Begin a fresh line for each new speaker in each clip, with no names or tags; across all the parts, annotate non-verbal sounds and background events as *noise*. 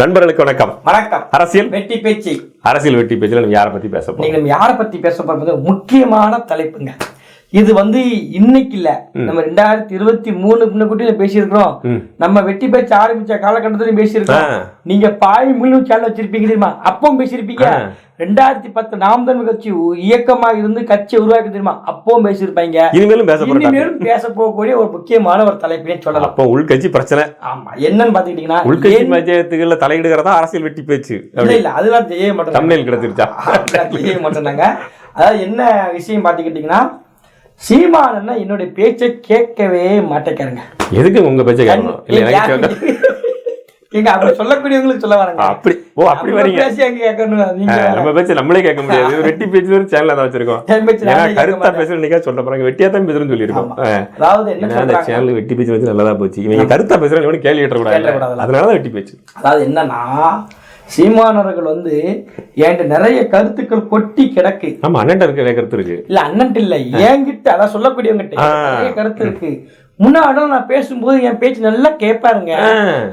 நண்பர்களுக்கு வணக்கம்.
வணக்கம்.
அரசியல்?
வெட்டி பேச்சு.
அரசியல் வெட்டி பேச்சில் நம்ம யாரை பத்தி பேச
நீங்க நம்ம யாரை பத்தி பேச போறது முக்கியமான தலைப்புங்க. இது வந்து இன்னைக்கு இல்ல. நம்ம ரெண்டாயிரத்தி இருபத்தி மூணு முன்னக்கூட்டியில பேசியிருக்கிறோம். நம்ம வெட்டி பேச்சு ஆரம்பிச்ச காலகட்டத்திலையும் பேசியிருக்கோம். நீங்க பாய் முழு சேனல் வச்சிருப்பீங்க தெரியுமா? அப்பவும் பேசியிருப்பீங்க. ரெண்டாயிரத்தி பத்து நாம் தமிழ் கட்சி இயக்கமா இருந்து கட்சி உருவாக்கி தெரியுமா? அப்பவும் பேசியிருப்பாங்க.
இனிமேலும் பேச
இனிமேலும் பேச போகக்கூடிய ஒரு முக்கியமான ஒரு தலைப்பினே சொல்லலாம்.
அப்போ உள்கட்சி பிரச்சனை.
ஆமா. என்னன்னு பாத்துக்கிட்டீங்கன்னா
உள்கட்சி மஜயத்துக்குள்ள தலையிடுகிறதா அரசியல் வெட்டி பேச்சு?
இல்ல இல்ல. அதெல்லாம் செய்ய மாட்டோம்
தமிழில் கிடைச்சிருச்சா?
செய்ய மாட்டேனாங்க அதாவது என்ன விஷயம் பார்த்துக்கிட்டிங்கன்னா சீமானன்னா என்னுடைய பேச்சை கேட்கவே மாட்டேங்கிறாங்க.
எதுக்கு உங்க பேச்சை கேட்கணும்? இல்ல
எங்க அப்படி சொல்லக்கூடியவங்களுக்கு சொல்ல வராங்க.
அப்படி ஓ அப்படி வரீங்க.
அங்க கேட்கணும்
நம்ம பேச்சு நம்மளே கேட்க முடியாது. வெட்டி பேச்சு ஒரு சேனல் தான் வச்சிருக்கோம். கருத்தா. பேசுற நீங்க சொல்ல போறாங்க. வெட்டியா தான் பேசுறேன்னு சொல்லியிருக்கோம்.
அதாவது என்ன
அந்த சேனல் வெட்டி பேச்சு வச்சு நல்லதா போச்சு. இவங்க கருத்தா பேசுறாங்க இவனு கேள்வி கேட்டக்கூடாது. அதனால தான் வெட்டி பேச்சு.
அதாவது என்னன்னா சீமானவர்கள் வந்து என்கிட்ட நிறைய கருத்துக்கள் கொட்டி கிடக்கு.
ஆமா அண்ணன் இருக்க கருத்து இருக்கு.
இல்ல அண்ணன்ட்டு இல்ல என்கிட்ட அதான் சொல்லக்கூடியவங்கிட்ட. நிறைய கருத்து இருக்கு. முன்னாடி நான் பேசும்போது என் பேச்சு நல்லா கேட்பாருங்க.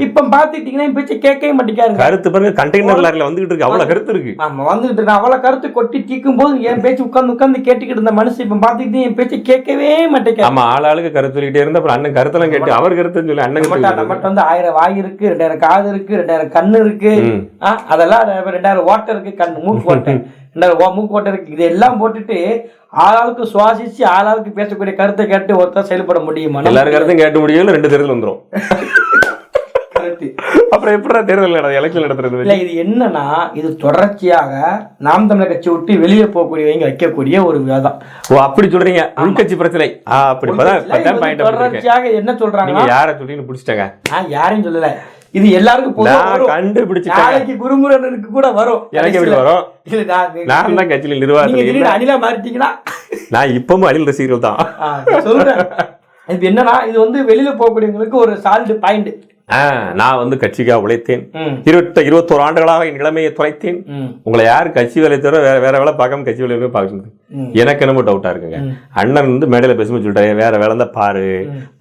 இப்ப பாத்துக்கிட்டீங்கன்னா என் பேச்சு கேட்கவே மாட்டேங்காருங்க
கருத்து பாருங்க கண்டெய்னர் லாரில வந்துகிட்டு இருக்கு. அவ்வளவு கருத்து இருக்கு.
ஆமா வந்துட்டு நான் அவ்வளவு கருத்து கொட்டி தீக்கும் போது என் பேச்சு உட்கார்ந்து உட்கார்ந்து கேட்டுக்கிட்டு இருந்த மனுஷன் இப்ப பாத்துக்கிட்டு என் பேச்சு கேட்கவே மாட்டேங்காரு
ஆமா ஆளாளுக்கு கருத்து சொல்லிட்டே இருந்தா அப்புறம் அண்ணன் கருத்தெல்லாம் கேட்டு அவர் கருத்துன்னு சொல்லி அண்ணன்
நம்மகிட்ட நம்மகிட்ட வந்து ஆயிரம் வாய் இருக்கு ரெண்டாயிரம் காது இருக்கு ரெண்டாயிரம் கண்ணு இருக்கு. அதெல்லாம் ரெண்டாயிரம் ஓட்டை இருக்கு கண் மூக்கு ஓட்டை. *laughs* ரெண்டாயிரம் ஓ- மூக்கு ஓட்டை இருக்கு. இதெல்லாம் போட்டுட்டு ஆளாளுக்கு சுவாசிச்சு ஆளாளுக்கு பேசக்கூடிய கருத்தை கேட்டு ஒருத்தர் செயல்பட முடியுமா?
எல்லாரும் கருத்தும் கேட்டு முடியல ரெண்டு தேர்தல் வந்துரும்.
கருத்து
அப்புறம் எப்படி தேர்தல் நடந்தது எலெக்ஷன் நடத்துறது
இல்ல இது என்னன்னா இது தொடர்ச்சியாக நாம் தமிழர் கட்சி விட்டு வெளியே போகக்கூடியவங்க வைக்கக்கூடிய ஒரு விவாதம்.
ஓ அப்படி சொல்றீங்க. உள்கட்சி பிரச்சனை. அப்படி
தொடர்ச்சியாக என்ன சொல்றாங்க
யார சொல்றீங்கன்னு புடிச்சிட்டாங்க.
நான் யாரையும் சொல்லல. இது எல்லாருக்கும்
நான்
வரும்.
கண்டுபிடிச்சிட்டேன்.
நாளைக்கு குருமுருகனுக்கு கூட வரும்.
எனக்கு எப்படி வரும்?
நான்
தான் கட்சியில் நிர்வாகத்தில்
அணிலா மாறிட்டீங்கன்னா
நான் இப்பவும் அணில் ரசிகர்கள் தான்.
சொல்றேன். இது என்னன்னா இது வந்து வெளியில போகக்கூடியவங்களுக்கு ஒரு சால்டு பாயிண்ட்
நான் வந்து கட்சிக்காக உழைத்தேன். இருபத்த இருபத்தோரு ஆண்டுகளாக என் இளமையை தொலைத்தேன் உங்களை யார் கட்சி வேலை தவிர வேற வேற வேலை பார்க்காம கட்சி வேலை போய் பார்க்கறது
ம்.
எனக்கு என்னமோ டவுட்டா இருக்குங்க. அண்ணன் வந்து மேடையில பேசும்போது சொல்லிட்டாரு வேற வேலை இருந்தா பாரு.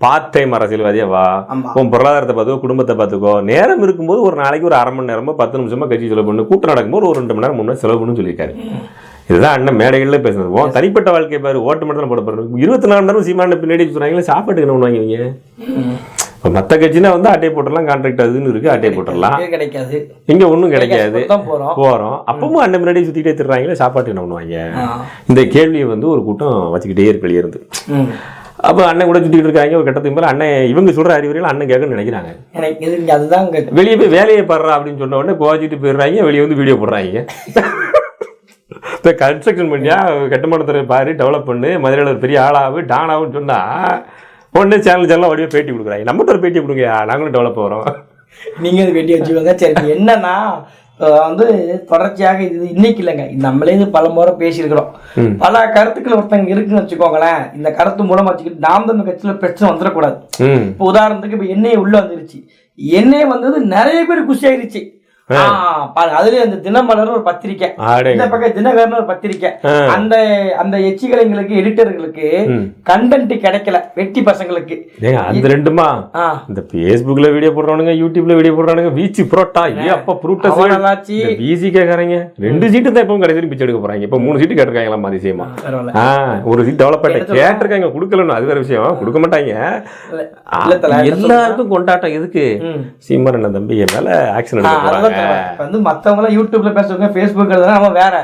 பார்ட் டைம் அரசியல்வாதியா வா. உன் பொருளாதாரத்தை பார்த்துக்கோ குடும்பத்தை பார்த்துக்கோ. நேரம் இருக்கும்போது ஒரு நாளைக்கு ஒரு அரை மணி நேரமோ பத்து நிமிஷமா கட்சி செலவு பண்ணு. கூட்டம் நடக்கும்போது ஒரு ரெண்டு மணி நேரம் மூணு செலவு பண்ணு சொல்லியிருக்காரு. இதுதான் அண்ணன் மேடைகள்ல பேசுறது உன் தனிப்பட்ட வாழ்க்கை பாரு. ஓட்டு மட்டும் தான் போட போறாரு இருபத்தி நாலு நேரம் சீமான பின்னாடி சொன்னாங்களே சாப்பாட்டுக்கு என்ன பண்ணுவாங்க இப்போ மற்ற கட்சினா வந்து அட்டை போட்டுடலாம் கான்ட்ராக்ட் அதுன்னு இருக்கு அட்டை போட்டுடலாம்
கிடைக்காது.
இங்க ஒன்றும் கிடைக்காது.
போறோம்.
அப்பவும் அண்ணன் முன்னாடி சுத்திட்டே திட்டுறாங்களே சாப்பாட்டுக்கு என்ன பண்ணுவாங்க. இந்த கேள்வியை வந்து ஒரு கூட்டம் வச்சுக்கிட்டே இருக்கு வெளியே இருந்து. அப்போ அண்ணன் கூட சுத்திட்டு இருக்காங்க ஒரு கட்டத்துக்கு மேல அண்ணன் இவங்க சொல்ற அறிவுரையில அண்ணன் கேட்கணும்னு நினைக்கிறாங்க.
எனக்கு அதுதான்
வெளியே போய் வேலையை பாடுறா அப்படின்னு சொன்ன உடனே கோச்சிட்டு போயிடுறாங்க வெளியே வந்து வீடியோ போடுறாங்க. இப்போ கன்ஸ்ட்ரக்ஷன் பண்ணியா கட்டுமானத்துறை பாரு டெவலப் பண்ணு மதுரையில் ஒரு பெரிய ஆளாவு டானாவுன்னு சொன்னா உடனே சேனல் சேனல் வடிவா பேட்டி கொடுக்குறாங்க. நம்ம ஒரு பேட்டி கொடுங்க நாங்களும் டெவலப் போகிறோம்
நீங்க அது வெட்டி வச்சுக்கோங்க. சரி என்னன்னா வந்து தொடர்ச்சியாக இது இன்னைக்கு இல்லைங்க. நம்மளே இது பல முறை பேசியிருக்கிறோம். பல கருத்துக்கள் ஒருத்தங்க இருக்குன்னு வச்சுக்கோங்களேன். இந்த கருத்து மூலமா வச்சுக்கிட்டு நாம் தமிழ் கட்சியில பிரச்சனை வந்துடக்கூடாது. இப்போ உதாரணத்துக்கு இப்போ எண்ணெய் உள்ள வந்துருச்சு. எண்ணெய் வந்தது நிறைய பேர் குஷி ஆயிருச்சு. ஆ, பாரு அதுலயே அந்த தினமலர்னு ஒரு பத்திரிக்கை. இந்த பக்கம் தினகரன் ஒரு பத்திரிக்கை. அந்த அந்த எச்சிகளைங்களுக்கு எடிட்டர்களுக்கு. கண்டென்ட் கிடைக்கல வெட்டி பசங்களுக்கு.
அந்த ரெண்டுமா? இந்த ஃபேஸ்புக்ல வீடியோ போடுறானுங்க யூடியூப்ல வீடியோ போடுறானுங்க வீச்சு புரோட்டா ஏ அப்பா புரூட்டஸ்
அவனாச்சு
இந்த பிசி கேட்கறாங்க ரெண்டு சீட்டு தான் இப்போ கடைசி பிச்சை எடுக்க போறாங்க. இப்போ மூணு சீட்டு கேட்டிருக்காங்களாம் அதிசயமா. ஒரு சீட் டெவலப் பண்ணிட்டு கேட்டிருக்காங்க கொடுக்கலன்னு அது வேற விஷயம். கொடுக்க மாட்டாங்க. எல்லாருக்கும் கொண்டாட்டம் எதுக்கு?
ம்.
சீமான் தம்பி மேல ஆக்ஷன்
வந்து மத்தவங்க எல்லாம் யூடியூப்ல பேசுவாங்க ஃபேஸ்புக் அவன் வேற.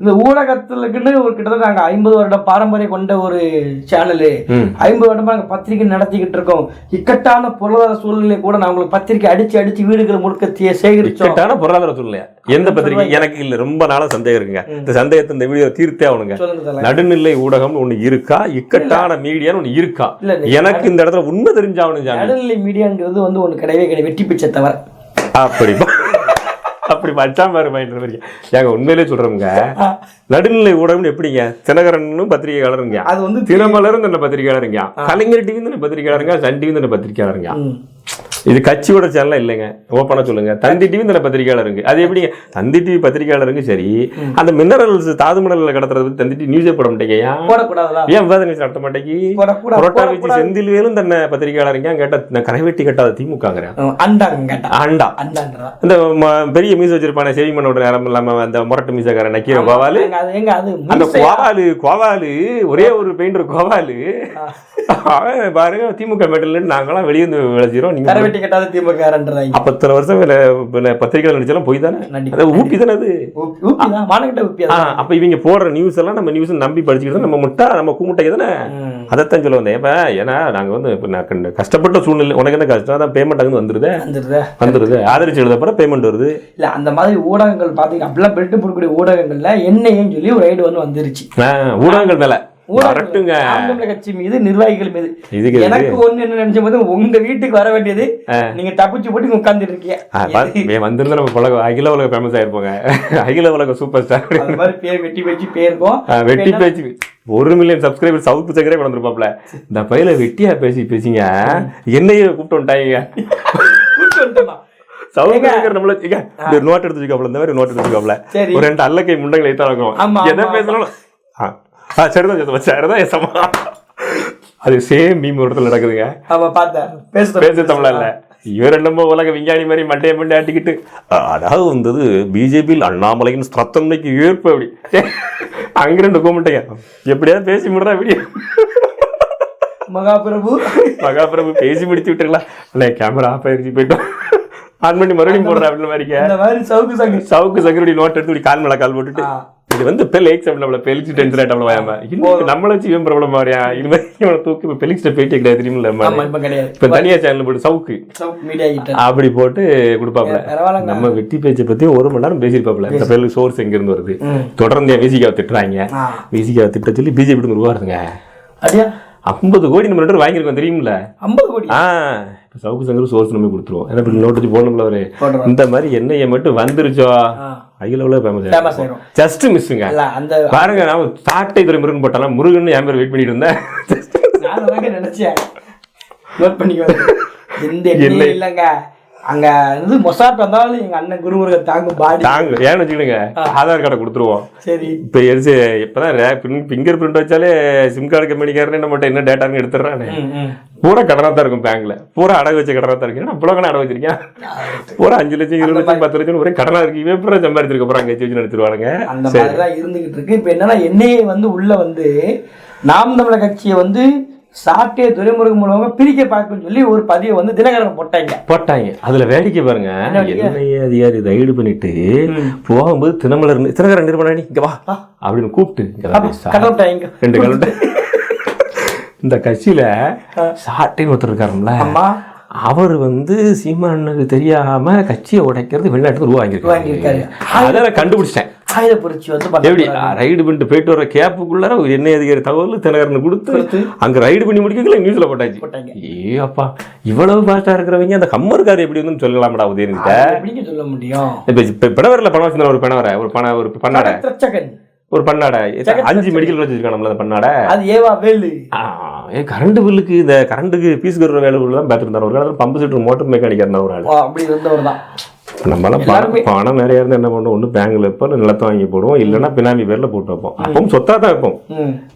இந்த ஊடகத்துலக்குன்னு ஒரு கிட்டத்தட்ட நாங்க ஐம்பது வருட பாரம்பரியம் கொண்ட ஒரு சேனலு. ஐம்பது வருடமா நாங்க பத்திரிக்கை நடத்திக்கிட்டு இருக்கோம். இக்கட்டான பொருளாதார சூழ்நிலை கூட நான் உங்களுக்கு பத்திரிக்கை அடிச்சு அடிச்சு வீடுகள் முழுக்க சேகரிச்சோம்.
இக்கட்டான பொருளாதார சூழ்நிலை. எந்த பத்திரிக்கை? எனக்கு இல்ல ரொம்ப நாளா சந்தேகம் இருக்குங்க. இந்த சந்தேகத்தை இந்த வீடியோ தீர்த்தே ஆகணுங்க. நடுநிலை ஊடகம்னு ஒண்ணு இருக்கா? இக்கட்டான மீடியான்னு ஒண்ணு இருக்கா. எனக்கு இந்த இடத்துல உண்மை சாமி
நடுநிலை மீடியாங்கிறது வந்து ஒண்ணு கிடையவே கிடையாது வெட்டி பிச்சை தவிர.
அப்படி அப்படி பச்சாம பாரு ஏங்க உண்மையிலே சொல்றோம்ங்க நடுநிலை ஊடகம்னு எப்படிங்க? தினகரனும் பத்திரிகையாளருங்க.
அது வந்து
தினமலரும் தன்னை பத்திரிகையாளருங்க. கலைஞர் டிவி தானே பத்திரிகையாளருங்க. சன் டிவி தானே பத்திரிகையாளருங்க. இது கட்சியோட சேனல் இல்லைங்க. ஓப்பனா சொல்லுங்க. தந்தி டிவி இந்த பத்திரிகையாளர் இருக்கு. அது எப்படிங்க? தந்தி டிவி பத்திரிகையாளருங்க சரி. அந்த மினரல்ஸ் தாது மினரல் கடத்துறது பத்தி தந்தி டிவி நியூஸே போட மாட்டேங்க ஏன்? விவாத நடத்த மாட்டேங்கி? புரோட்டா வச்சு. செந்தில் வேலும் தன்னை பத்திரிகையாளருங்க கேட்ட நான் கரைவெட்டி கட்டாத திமுகங்கிறேன் ஆண்டா இந்த பெரிய மீச வச்சிருப்பானே சேவிங் பண்ண விட நேரம் இல்லாம அந்த முரட்டு மீசக்காரன் நக்கீர கோவாலு. அந்த? கோவாலு கோவாலு ஒரே ஒரு பெயிண்டர் கோவாலு. பாருங்க திமுக மெடல் நாங்களாம் வெளியே வந்து விளைச்சிரும் நீங்க
வெட்டி கட்டாத திமுகன்றதாங்க
அப்ப இத்தனை வருஷம் பத்திரிகைகள் நடிச்சாலும் போய் தானே. அது ஊப்பி தானே அது?
தான் ஊப்பி
அப்ப இவங்க போடுற நியூஸ் எல்லாம் நம்ம நியூஸ் நம்பி படிச்சுக்கிட்டு தான் நம்ம முட்டா நம்ம கூமுட்டைக்கு தானே. அதைத்தான் சொல்ல வந்தேன். இப்ப ஏன்னா நாங்க வந்து இப்ப நான் கஷ்டப்பட்ட சூழ்நிலை உனக்கு என்ன கஷ்டம்? அதான் பேமெண்ட் அங்கே வந்துருதே. வந்துருது. ஆதரிச்சு எழுதப்பற பேமெண்ட் வருது.
இல்ல அந்த மாதிரி ஊடகங்கள் பாத்தீங்க அப்படிலாம் பெல்ட் போடக்கூடிய ஊடகங்கள்ல என்னையும் சொல்லி ஒரு ரைடு வந்து வந்துருச்சு.
ஊடகங்கள் மேல. வரட்டுங்க.
கட்சி மீது நிர்வாகிகள் மீது? எனக்கு ஒண்ணு என்ன நினைச்ச போது உங்க வீட்டுக்கு வர வேண்டியது நீங்க தப்பிச்சு போட்டு உட்கார்ந்துட்டு இருக்கீங்க
வந்திருந்தா நம்ம உலக அகில உலக ஃபேமஸ் ஆயிருப்போங்க அகில உலக சூப்பர் ஸ்டார்
அந்த மாதிரி பேர் வெட்டி வச்சு பேருக்கும்
வெட்டி பேச்சு ஒரு மில்லியன் சப்ஸ்கிரைபர் சவுத் சக்கரே வந்திருப்பாப்ல இந்த பையில வெட்டியா பேசி பேசிங்க. என்னையே கூப்பிட்டு வந்துட்டாங்க.
கூட்டு வந்துட்டோமா?
சவுத் சக்கர நம்மள நோட் எடுத்து வச்சுக்காப்ல இந்த மாதிரி நோட் எடுத்து வச்சுக்காப்ல. ஒரு ரெண்டு அல்லக்கை முண்டங்களை ஏத்தா இருக்கும்
ஆமா,
எதை பேசினாலும் சரிதான் சரிதான் சரிதான் என் சமா அது சேம் மீம் ஒரு இடத்துல நடக்குதுங்க.
ஆமா பார்த்தேன். பேசுறேன்
பேச தமிழா. இல்ல இவர் என்னமோ உலக விஞ்ஞானி மாதிரி மண்டைய மண்டை ஆட்டிக்கிட்டு. அதாவது வந்தது பிஜேபியில் அண்ணாமலையின் ஸ்திரத்தன்மைக்கு ஏற்ப அப்படி. அங்க ரெண்டு கூப்பிட்டேங்க எப்படியாவது பேசி முடிறா அப்படி
மகாபிரபு.
மகாபிரபு பேசி முடிச்சு விட்டுருக்கலாம் இல்லை கேமரா ஆஃப் ஆயிருச்சு போயிட்டோம். ஆன் பண்ணி மறுபடியும் போடுறா அப்படின்னு மாதிரிங்க
இந்த மாதிரி சவுக்கு சங்கு.
சவுக்கு சங்கருடைய நோட் எடுத்து இப்படி கால் மேல கால் போட்டுட்டு. இது வந்து இப்போ லேக்ஸ் நம்மள பெலிச்சு டென்ஷன் ஆயிட்டோம்ல வாயாம இன்னும் நம்மள வச்சு இவன் ப்ராப்ளம் மாதிரியா இனிமேல் இவனை தூக்கி இப்போ பெலிக்ஸ்ட பேட்டி கிடையாது தெரியுமில்ல
ஆமா இப்ப கிடையாது.
இப்போ தனியா சேனல் போட்டு சவுக்கு அப்படி போட்டு கொடுப்பாப்ல நம்ம வெட்டி பேச்சை பத்தி ஒரு மணி நேரம் பேசியிருப்பாப்ல இந்த பேருக்கு சோர்ஸ் எங்க இருந்து வருது. தொடர்ந்து விசிகாவை திட்டுறாங்க. விசிகாவை திட்ட சொல்லி பிஜேபி உருவாருங்க
அப்படியா?
ஐம்பது கோடி நம்ம ரெண்டு வாங்கியிருக்கோம் தெரியுமில்ல?
ஐம்பது கோடி?
ஆ. இப்போ சவுக்கு சங்கர் சோர்ஸ் நம்ம கொடுத்துருவோம். ஏன்னா இப்படி நோட்டு வச்சு போடணும்ல அவரு. இந்த மாதிரி எண்ணெயை மட்டும் வந்துருச்சோ. அகில உலக ஃபேமஸ்
ஆயிரும்.
ஜஸ்ட் மிஸ்ஸுங்க
அந்த
பாருங்க நான் சாட்டை துறை முருகன் போட்டாலும் முருகன் என் பேர் வெயிட் பண்ணிட்டு இருந்தேன்.
நினைச்சேன். நோட் பண்ணிக்கோ. *laughs* எந்த இல்லைங்க. அங்க இது மொசாட் வந்தாலும் எங்க அண்ணன் குருமுருகன் தாங்கும் பாடி.
தாங்க. ஏன்னு வச்சுக்கிடுங்க ஆதார் கார்டை கொடுத்துருவோம்.
சரி.
இப்போ எரிச்சு இப்போதான் ஃபிங்கர் பிரிண்ட் வச்சாலே சிம் கார்டு கம்பெனிக்காரனே நம்மகிட்ட என்ன டேட்டான்னு எடுத்துடுறானே. பூரா கடனாக தான் இருக்கும் பேங்க்ல பூரா அடகு வச்ச கடனாக தான் இருக்கு ஏன்னா அவ்வளோ கடை வச்சிருக்கேன் பூரா அஞ்சு லட்சம் இருபது லட்சம் பத்து லட்சம் ஒரே கடனா இருக்கு. இவன் பூரா சம்பாதிச்சிருக்க போறாங்க அங்கே வச்சு எடுத்துருவானுங்க
அந்த மாதிரி தான் இருந்துகிட்டு இருக்கு. இப்ப என்னன்னா என்னையே வந்து உள்ள வந்து நாம் தமிழர் கட்சியை வந்து சாட்டே துறைமுருகன் மூலமா பிரிக்க பார்க்கணும்னு சொல்லி ஒரு பதிவை வந்து தினகரன் போட்டாங்க.
போட்டாங்க. அதுல வேடிக்கை பாருங்க. எண்ணெய் அதிகாரி ரைடு பண்ணிட்டு போகும்போது தினமலர் தினகரன் நிறுவனம் இங்க வா அப்படின்னு கூப்பிட்டு ரெண்டு கலந்து இந்த கட்சியில சாட்டைன்னு ஒருத்தர் இருக்காருல்ல அவர் வந்து சீமானுக்கு தெரியாம கட்சியை உடைக்கிறது வெளிநாட்டுக்கு ரூபா வாங்கியிருக்காரு
வாங்கியிருக்காரு.
அதை நான் கண்டுபிடிச்சிட்டேன்.
ஆயுத புரட்சி வந்து
எப்படி? ரைடு பண்ணிட்டு போயிட்டு வர கேப்புக்குள்ளார ஒரு எண்ணெய் அதிகாரி தகவல் தினகரன் கொடுத்து அங்க ரைடு பண்ணி முடிக்கல நியூஸ்ல போட்டாச்சு.
போட்டாங்க.
ஏ அப்பா இவ்வளவு ஃபாஸ்டா இருக்கிறவங்க அந்த கம்மர்கார் எப்படி வந்து சொல்லலாம்டா உதயநிதிட்ட
அது எப்படிங்க சொல்ல முடியும்?
இப்ப பிணவரில் பணம் வச்சிருந்தா ஒரு பிணவரை ஒரு பண ஒரு பண்ணாடை. ஒரு பண்ணாடை. அஞ்சு மெடிக்கல் வச்சிருக்கானுங்களா அந்த பண்ணாடை.
அது ஏவா வேலு.
ஏன் கரண்ட் பில்லுக்கு இந்த கரண்ட்டுக்கு பீஸ் கட்டுற வேலை தான் பார்த்துருந்தார். ஒரு காலத்தில் பம்பு செட்டு மோட்டர் மெக்கானிக் இருந்தார் ஒரு ஆள்.
அப்படி இருந்தவர் தான்.
நம்மளாம் பணம் பணம் நிறைய இருந்தால் என்ன பண்ணுவோம்? ஒன்று பேங்க்ல வைப்போம் நிலத்தை வாங்கி போடுவோம். இல்லைன்னா பினாமி பேர்ல போட்டு வைப்போம். அப்பவும் சொத்தா தான் வைப்போம்.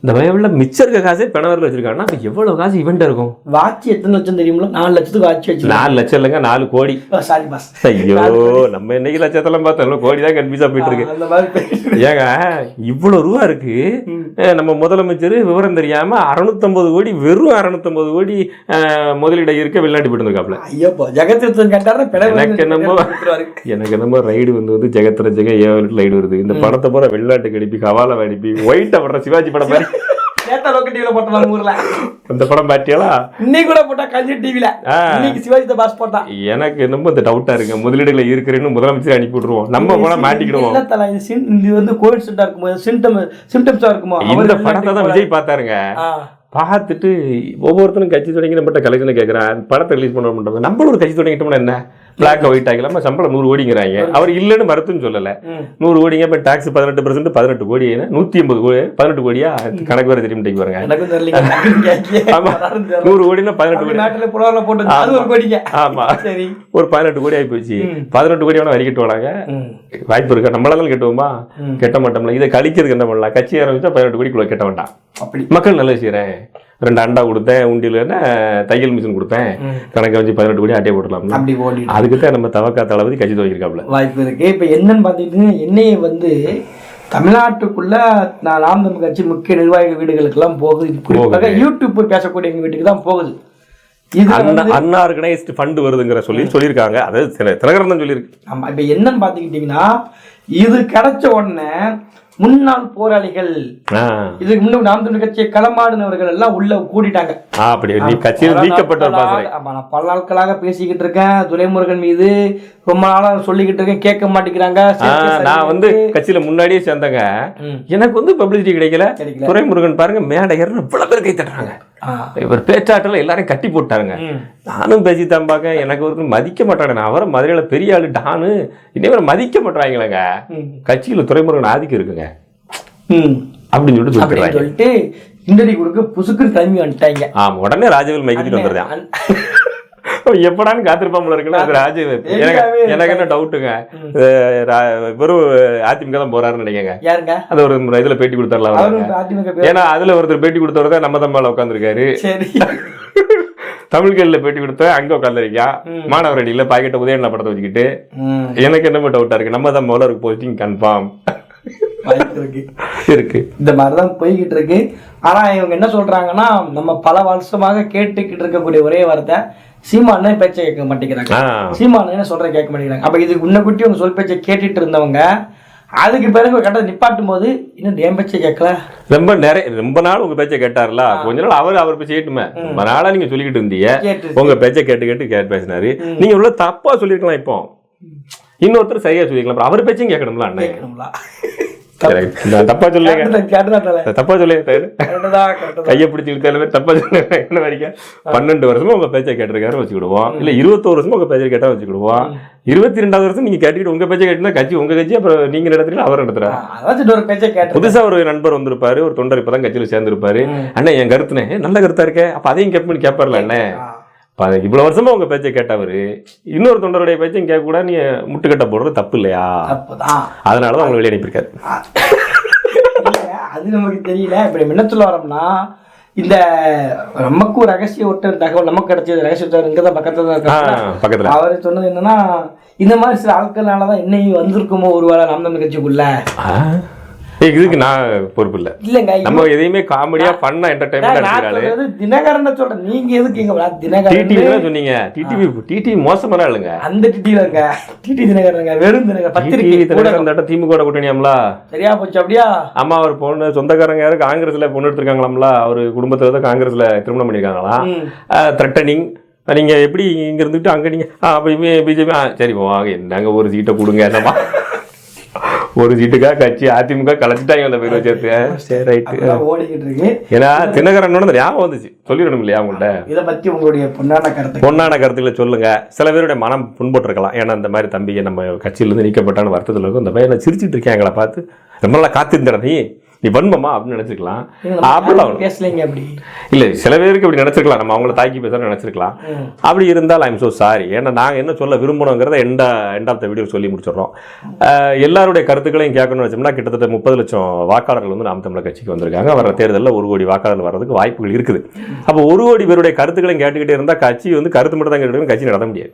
இந்த வயவுல மிச்சம் இருக்க காசே பிணவரில் வச்சிருக்காங்கன்னா அப்ப எவ்வளவு காசு இவன்ட்ட இருக்கும்?
வாட்சி எத்தனை லட்சம் தெரியுமில? நாலு லட்சத்துக்கு வாட்சி வச்சு
நாலு லட்சம் இல்லைங்க நாலு கோடி.
சாரி பாஸ்
ஐயோ நம்ம இன்னைக்கு லட்சத்தெல்லாம் பார்த்தோம். கோடி தான் கன்ஃபியூஸா போயிட்டு இருக்கு. ஏங்க இவ்வளவு ரூபா இருக்கு. நம்ம முதலமைச்சர் விவரம் தெரியாம அறுநூத்தம்பது கோடி வெறும் அறுநூத்தம்பது கோடி முதலீடு இருக்க வெளிநாட்டு போயிட்டு இருக்காப்ல
ஜெகதீர்த்தன் கேட்டாரு
எனக்கு என்னமோ எனக்கு என்னமோ ரைடு வந்து வந்து ஜெகத்ர ஜெக ஏவலுக்கு ரைடு வருது. இந்த படத்தை பூரா வெளிநாட்டுக்கு அடிப்பி கவால அடிப்பி ஒயிட்ட படுற சிவாஜி படம் மாதிரி
நேத்தா லோக்கல் டிவில போட்டாங்க நம்ம ஊர்ல.
அந்த படம் பாத்தியாளா?
இன்னைக்கு கூட போட்டா கஞ்சி டிவில. இன்னைக்கு சிவாஜி பாஸ் போட்டான்
எனக்கு என்னமோ இந்த டவுட்டா இருக்கு. முதலீடுகளை இருக்கிறேன்னு முதலமைச்சர் அனுப்பி விட்டுருவோம். நம்ம போனா மாட்டிக்கிடுவோம்.
இல்ல தல இது சிம் இது வந்து கோவிட் சென்டா இருக்கும்போது சிம்டம் சிம்டம்ஸா இருக்குமோ?
இந்த படத்தை தான் விஜய் பார்த்தாருங்க. பார்த்துட்டு ஒவ்வொருத்தரும் கட்சி தொடங்கி நம்மகிட்ட கலெக்ஷனை கேட்குறேன் படத்தை ரிலீஸ் பண்ண மாட்டோம் நம்மளும் ஒரு கட்சி தொடங்கிட்டோம்னா என்ன? பிளாக் ஒயிட் ஆகலாம? சம்பளம் நூறு கோடிங்கிறாங்க. அவர் இல்லைன்னு மறுத்துன்னு சொல்லலை. நூறு கோடிங்க இப்போ டாக்ஸ் பதினெட்டு பர்சன்ட் பதினெட்டு கோடி நூற்றி ஐம்பது கோடி பதினெட்டு கோடியா? கணக்கு வர திரும்பி பாருங்க.
வராதுன்னு தெரியல.
நூறு கோடினா பதினெட்டு கோடி.
நாட்டுல புலவர்ல போட்டு அது ஒரு கோடிங்க.
ஆமா.
சரி.
ஒரு பதினெட்டு கோடி ஆகி போச்சு. பதினெட்டு கோடி வேணா வரி கட்டுவாங்க. வாய்ப்பு இருக்கா? நம்மளால கட்டுவோமா. கட்ட மாட்டோம்ல. இதை கழிக்கிறதுக்கு என்ன பண்ணலாம்? கட்சி ஆரம்பிச்சா பதினெட்டு கோடிக்குள்ள கட்ட வேண்டாம். மக்கள் நல்லது செய்கிறேன் ரெண்டு அண்டா கொடுத்தேன் உண்டியில் தையல் மிஷின் கொடுத்தேன். கணக்கை வச்சு பதினெட்டு கோடி ஆட்டையை போட்டுடலாம்ல
அப்படி ஓடி
அதுக்கு தான் நம்ம தவக்கா தளபதி கட்சி துவங்கியிருக்காப்ல
வாய்ப்பு இருக்கு. இப்ப என்னன்னு பாத்தீங்கன்னா என்னைய வந்து தமிழ்நாட்டுக்குள்ள நான் நாம் தமிழ் கட்சி முக்கிய நிர்வாகிகள் வீடுகளுக்கு எல்லாம் போகுது. குறிப்பாக யூடியூப் பேசக்கூடிய எங்க வீட்டுக்கு தான் போகுது.
அண்ணா ஆர்கனைஸ்ட் ஃபண்ட் வருதுங்கிற சொல்லி சொல்லியிருக்காங்க. அதாவது தின- தினகரன் தான் சொல்லியிருக்கு.
ஆமா இப்ப என்னன்னு பாத்துக்கிட்டீங்கன்னா இது கிடைச்ச உடனே முன்னாள் போராளிகள். இதுக்கு முன்னாடி நாம் தமிழ் கட்சியை களமாடினவர்கள் எல்லாம் உள்ள கூட்டிட்டாங்க
அப்படி. நீ கட்சியில்
ஆமா, நான் பல நாட்களாக பேசிக்கிட்டு இருக்கேன். துரைமுருகன் மீது ரொம்ப நாளா சொல்லிக்கிட்டு இருக்கேன். கேட்க மாட்டேங்கிறாங்க.
நான் வந்து. கட்சியில முன்னாடியே சேர்ந்தங்க. எனக்கு வந்து பப்ளிசிட்டி கிடைக்கல. துரைமுருகன் பாருங்க மேடை ஏறணும் இவ்வளவு பேர் கை தட்டுறாங்க. இவர் பேச்சாற்றல எல்லாரையும் கட்டி போட்டாருங்க. நானும் பேசி தான் பார்க்க எனக்கு ஒரு மதிக்க மாட்டாங்க நான் அவரை மதுரையில பெரிய ஆளு டானு. இன்னும் மதிக்க மாட்டாங்களேங்க. கட்சியில துறைமுருகன் ஆதிக்கம் இருக்குங்க. அப்படின்னு சொல்லிட்டு
சொல்லிட்டு இன்டர்வியூ கொடுக்க புசுக்குன்னு கிளம்பி வந்துட்டாங்க
ஆமா உடனே ராஜவேல் வந்துருதான்
அண்ணன் *laughs*
எப்படான்னு காத்திருப்பாமல இருக்குல்ல அது ராஜவேல் எனக்கு என்ன டவுட்டுங்க வெறும் அதிமுக தான் போறாருன்னு நினைக்கங்க
யாருங்க?
அது ஒரு இதுல பேட்டி
பேர்.
ஏன்னா அதுல ஒருத்தர் பேட்டி கொடுத்தவர் தான் நம்ம தான் மேல உட்காந்துருக்காரு *laughs* தமிழ்கல்ல பேட்டி கொடுத்த அங்க உட்காந்துருக்கா மாணவர் அடியில பாக்கெட்ட உதயநிலை படத்தை வச்சுக்கிட்டு. எனக்கு என்னமோ டவுட்டா இருக்கு. நம்ம தான் முதல்ல இருக்கு போஸ்டிங் *laughs* கன்ஃபார்ம்
இருக்கு. இந்த மாதிரிதான் போய்கிட்டு இருக்கு. ஆனா இவங்க என்ன சொல்றாங்கன்னா நம்ம பல வருஷமாக கேட்டுக்கிட்டு இருக்கக்கூடிய ஒரே வார்த்தை சீமானே பேச்சை கேட்க மாட்டேங்கிறாங்க.
ஆ.
சீமானே சொல்ற கேட்க மாட்டேங்கிறாங்க. அப்ப இதுக்கு முன்ன குட்டி உங்க சொல் பேச்சை கேட்டுட்டு இருந்தவங்க அதுக்கு பிறகு கட்டத்தை நிப்பாட்டும் போது இன்னும் என் பேச்சை கேட்கல?
ரொம்ப நிறைய ரொம்ப நாள் உங்க பேச்சை கேட்டார்ல. கொஞ்ச நாள் அவர் அவர் பேச்சை கேட்டுமே ரொம்ப நாளா நீங்க சொல்லிக்கிட்டு இருந்தீங்க. உங்க பேச்சை கேட்டு கேட்டு கேட்டு பேசினாரு. நீங்க உள்ள தப்பா சொல்லிருக்கலாம் இப்போ. இன்னொருத்தர் சரியா சொல்லிருக்கலாம் அப்புறம் அவர் பேச்சையும் கேட்கணும்ல அண்ணன் தப்பா. சொல்லுங்க. தப்பா சொல்லி
கரெக்டுதான், கரெக்டுதான்.
கையை பிடிச்சி இழுத்தாலுமே தப்பா சொல்லுங்க என்ன வரைக்கும்? பன்னெண்டு வருஷமா உங்க பேச்சை கேட்டிருக்காரு வச்சுக்கிடுவோம். இல்ல இருபத்தோரு வருஷமா உங்க பேச்சை கேட்டா வச்சுக்கிடுவோம். இருபத்தி ரெண்டாவது வருஷம் நீங்க கேட்டுக்கிட்டு உங்க பேச்சை கேட்டுனா கட்சி உங்க கட்சி அப்புறம் நீங்க நடத்துறீங்க அவர் நடத்துறாரு? புதுசா ஒரு நண்பர் வந்திருப்பாரு ஒரு தொண்டர் இப்பதான் கட்சியில சேர்ந்திருப்பாரு. அண்ணன் என் கருத்துனே "ஏ, நல்ல கருத்தா இருக்கே. அப்ப அதையும் கேட்பு கேட்பார்ல அது இவ்வளவு வருஷமா உங்க பேச்சை கேட்டவரு இன்னொரு தொண்டருடைய பேச்சையும் கேட்க கூட நீ முட்டுக்கட்டை போடுறது தப்பு இல்லையா
அப்பதான்
அதனாலதான் உங்களை வெளியே அனுப்பியிருக்காரு.
அது நமக்கு தெரியல. இப்ப நம்ம என்ன சொல்ல வரோம்னா இந்த நமக்கும் ரகசிய ஒட்ட தகவல் நமக்கு கிடைச்சது ரகசிய இங்க தான் பக்கத்துல தான் இருக்காங்க
பக்கத்துல.
அவர் சொன்னது என்னன்னா இந்த மாதிரி சில ஆட்கள்னால தான் என்னையும் வந்திருக்குமோ ஒருவேளை நாம் தமிழ் கட்சிக்குள்ள
ஆ? ஏய், இதுக்கு நான் பொறுப்பு இல்ல.
இல்லைங்க
நம்ம எதையுமே காமெடியா பண்ணா என்டர்டைன்மெண்ட்
சொல்றது தினகரனை சொல்றேன். நீங்க எதுக்கு இங்க வரா? தினகரன்
டிடிவி சொன்னீங்க. டிடிவி டிடிவி மோசமான ஆளுங்க.
அந்த டிடில இருக்க? டிடி தினகரனுங்க. வெறும் தினகரன். பத்திரிகை
டிடிவி தலைவர் இந்த திமுக கூட்டணியாம்ல?
சரியா போச்சு அப்படியா?
அம்மா அவர் பொண்ணு சொந்தக்காரங்க யாரும் காங்கிரஸ்ல பொண்ணு எடுத்திருக்காங்களாம்ல? அவர் குடும்பத்துல தான் காங்கிரஸ்ல திருமணம் பண்ணிருக்காங்களாம்
ம்.
த்ரெட்டனிங் நீங்க எப்படி இங்க இருந்துட்டு அங்க நீங்க ஆ, அப்ப பிஜேபி சரி வாங்க என்னங்க ஒரு சீட்டை கொடுங்க என்னமா ஒரு சீட்டுக்காக கட்சி அதிமுக கலைச்சிட்டாங்க அந்த பேர் வச்சிருக்கு சரி ரைட்டு
அப்படிதான் ஓடிக்கிட்டு இருக்கு.
ஏன்னா தினகரனோட அந்த ஞாபகம் வந்துச்சு. சொல்லிடணும் இல்லையா அவங்கள்ட்ட
இத பத்தி உங்களுடைய பொன்னான கருத்து
பொன்னான கருத்துக்களை சொல்லுங்க. சில பேருடைய மனம் புண்பட்டிருக்கலாம். ஏன்னா இந்த மாதிரி தம்பியை நம்ம கட்சியிலேருந்து நீக்கப்பட்டான்னு வருத்தத்தில் இருக்கும். இந்த பையனை சிரிச்சிட்டு இருக்கேன் எங்களை பார்த்து. ரொம்ப நாளா காத்திருந்தட நீ. நீ வன்மமா அப்படின்னு நினைச்சிருக்கலாம். அப்படிலாம்
பேசலைங்க அப்படி.
இல்லை சில பேருக்கு அப்படி நினைச்சிருக்கலாம். நம்ம அவங்கள தாக்கி பேசுறோம் நினைச்சிருக்கலாம். அப்படி இருந்தால் ஐம் so சாரி ஏன்னா நாங்கள் என்ன சொல்ல விரும்பணுங்கிறத எண்டா எண்ட் ஆஃப் த வீடியோ சொல்லி முடிச்சிடுறோம். எல்லாருடைய கருத்துக்களையும் கேட்கணும்னு வச்சோம்னா கிட்டத்தட்ட முப்பது லட்சம் வாக்காளர்கள் வந்து நாம் தமிழர் கட்சிக்கு வந்திருக்காங்க. வர தேர்தலில் ஒரு கோடி வாக்காளர்கள் வர்றதுக்கு வாய்ப்புகள் இருக்குது. அப்போ ஒரு கோடி பேருடைய கருத்துக்களையும் கேட்டுக்கிட்டே இருந்தால் கட்சி வந்து கருத்து மட்டும் தான் கேட்டு கட்சி நடத்த முடியாது.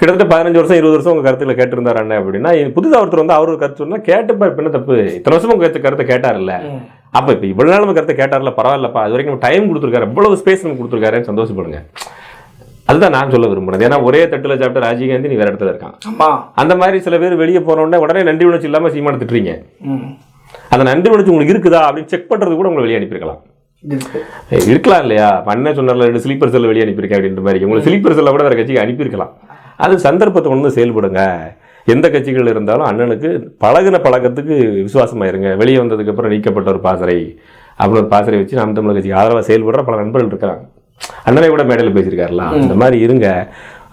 கிட்டத்தட்ட பதினஞ்சு வருஷம் இருபது வருஷம் உங்க கருத்துக்களை கேட்டிருந்தார் அண்ணன் அப்படின்னா இது புதுசா ஒருத்தர் வந்து அவரு கருத்து சொன்னா கேட்டுப்பா இப்ப என்ன தப்பு? இத்தனை வருஷம் உங்க கருத்து கேட்டார்ல
ம்.
அப்ப இப்ப இவ்வளவு நாள் நம்ம கருத்தை கேட்டார்ல பரவாயில்லப்பா. அது வரைக்கும் டைம் கொடுத்துருக்காரு இவ்வளவு ஸ்பேஸ் நம்ம கொடுத்துருக்காருன்னு சந்தோஷப்படுங்க. அதுதான் நான் சொல்ல விரும்புறது. ஏன்னா ஒரே தட்டுல சாப்பிட்ட ராஜீவ்காந்தி நீ வேற இடத்துல இருக்கான். அந்த மாதிரி சில பேர் வெளியே போன உடனே நன்றி உணர்ச்சி இல்லாம சீமான திட்டுறீங்க. அந்த நன்றி உணர்ச்சி உங்களுக்கு இருக்குதா அப்படின்னு செக் பண்றது கூட உங்களை வெளியே அனுப்பியிருக்கலாம். இருக்கலாம் இல்லையா? பண்ண சொன்னார்ல ரெண்டு ஸ்லீப்பர் செல்ல வெளியே அனுப்பியிருக்கேன் அப்படின்ற மாதிரி. உங்களுக்கு ஸ்லீப்பர் செல்ல கூட வேற கட்சிக்கு அனுப்பியிருக்கலாம். அது சந்தர்ப்பத்தை கொண்டு செயல்படுங்க. எந்த கட்சிகள் இருந்தாலும் அண்ணனுக்கு பழகுன பழக்கத்துக்கு விசுவாசமாயிருங்க. வெளியே வந்ததுக்கு அப்புறம் நீக்கப்பட்ட ஒரு பாசறை அப்படின்னு ஒரு பாசறை வச்சு நாம் தமிழர் கட்சிக்கு ஆதரவாக செயல்படுற பல நண்பர்கள் இருக்கிறாங்க. அண்ணனை கூட மேடையில் பேசியிருக்காருல இந்த மாதிரி இருங்க.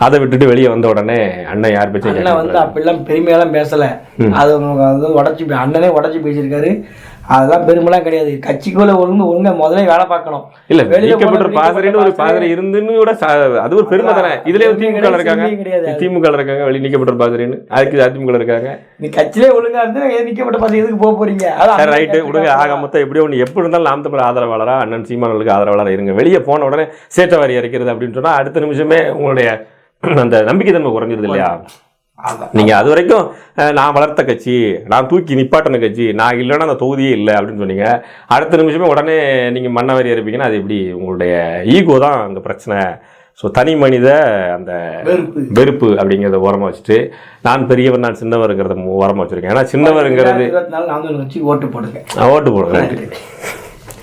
அதை விட்டுட்டு வெளியே வந்த உடனே அண்ணன் யார் பேச்சும்
அண்ணன் வந்து அப்படிலாம் பெருமையெல்லாம் பேசல. அது வந்து உடச்சி அண்ணனே உடச்சி பேசியிருக்காரு. அதெல்லாம் பெருமைலாம் கிடையாது. கட்சிக்குள்ள ஒழுங்கு ஒழுங்கா முதல்ல வேலை பார்க்கணும்.
இல்ல
போன
பாசறைன்னு ஒரு பாசறை இருந்துன்னு கூட அது ஒரு பெருமை தானே.
பெருமை
திமுக இருக்காங்க.
கிடையாது.
திமுக இருக்காங்க வெளியே நீக்கப்பட்ட பாசறைன்னு அதுக்கு அதிமுக இருக்காங்க.
நீ கட்சியிலே ஒழுங்கா இருந்து நிக்கப்பட்ட பசங்க எதுக்கு போக போறீங்க? அதான்
ரைட்டு. விடுங்க. ஆக மொத்தம் எப்படியோ ஒன்று எப்படி இருந்தாலும் நாம் தமிழ் ஆதரவாளரா அண்ணன் சீமானவர்களுக்கு ஆதரவாளராக இருங்க. வெளியே போன உடனே சேட்டவாரி இறக்கிறது அப்படின்னு சொன்னா அடுத்த நிமிஷமே உங்களுடைய அந்த நம்பிக்கை தன்மை குறைஞ்சிருது இல்லையா? நீங்க அது வரைக்கும் நான் வளர்த்த கட்சி நான் தூக்கி நிப்பாட்டின கட்சி நான் இல்லைன்னா அந்த தொகுதியே இல்லை அப்படின்னு சொன்னீங்க. அடுத்த நிமிஷமே உடனே நீங்க மன்னவரி இருப்பீங்கன்னா அது எப்படி? உங்களுடைய ஈகோ தான் அங்க பிரச்சனை. ஸோ தனி மனித அந்த
வெறுப்பு.
அப்படிங்கிறத ஓரமா வச்சுட்டு நான் பெரியவர் நான் சின்னவருங்கிறத ஓரமா வச்சிருக்கேன். ஏன்னா சின்னவருங்கிறது
ஓட்டு போடுங்க.
ஓட்டு போடுறேன்.